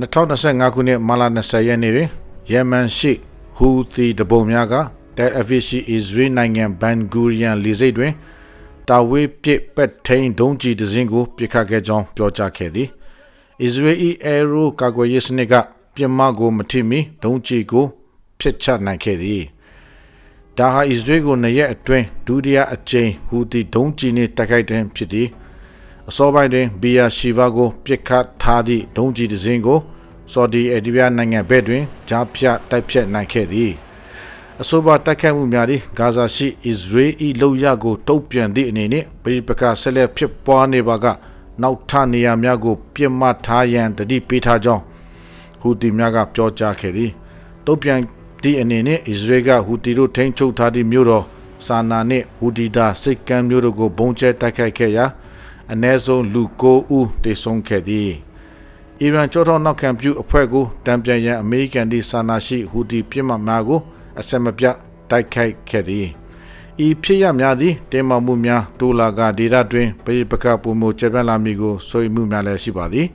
2025ခုနှစ်မလ20ရက်နေ့တွင်ယမန်ရှိဟူသီတပုံများကတဲအဖီရှိအစ္စရေးနိုင်ငံဘန်ဂူရီယန်လေဆိပ်တွင်တာဝေးပစ်ပက်ထိန်ဒုံးကျည်တစ်စင်းကိုပစ်ခတ်ခဲ့ကြောင်းပြောကြားခဲ့သည်အစ္စရေးအဲရိုကာကွယ်ရေးစနစ်ကပြစ်မှတ်ကိုမထိမီဒုံးကျည်ကိုဖျက်ချနိုင်ခဲ့သည်ဒါဟာအစ္စရေးကိုနှစ်ရက်အတွင်းဒုတိယအကြိမ်ဟူသီဒုံးကျည်နှင့်တိုက်ခိုက်တဲ့ဖြစ်သည် အစောပိုင်းတွင်ဘီယာရှီဗာကိုပြစ်ခတ်ထားသည့်ဒုံးကျည်တစ်စင်းကိုဆော်ဒီအာရေဗျနိုင်ငံဘက်တွင်ဂျားဖြတ်တိုက်ဖြတ်နိုင်ခဲ့သည်အဆိုပါတိုက်ခိုက်မှုများသည့်ဂါဇာရှိအစ္စရေး၏လုံရကိုတုံ့ပြန်သည့်အနေနှင့်ပြည်ပကဆက်လက်ဖြစ်ပွားနေပါကနောက်ထပ်နေရာများကိုပြစ်မှတ်ထားရန်တတိပေးထားကြောင်းဟူတီများကပြောကြားခဲ့သည်တုံ့ပြန်သည့်အနေနှင့်အစ္စရေးကဟူတီတို့ထိန်းချုပ်ထားသည့်မြို့တော်ဆာနာနှင့်ဟူဒီတာစိတ်ကမ်းမြို့တို့ကိုဘုံကျဲတိုက်ခိုက်ခဲ့ရာ အ ਨੇ ဆုံးလူ9ဦးတေဆုံးခဲ့သည်အီရန်ကြောထောက်နောက်ခံပြုအဖွဲ့ကိုတံပြန်ရန်အမေရိကန်ဒီစာနာရှိဟူဒီပြစ်မှတ်များကိုအဆက်မပြတ်တိုက်ခိုက်ခဲ့သည်ဤဖြစ်ရများသည်တင်မာမှုများတိုးလာကဒေသတွင်ပြည်ပကပုံမှုကျေပြန့်လာမည်ကိုဆိုရမှုများလည်းရှိပါသည်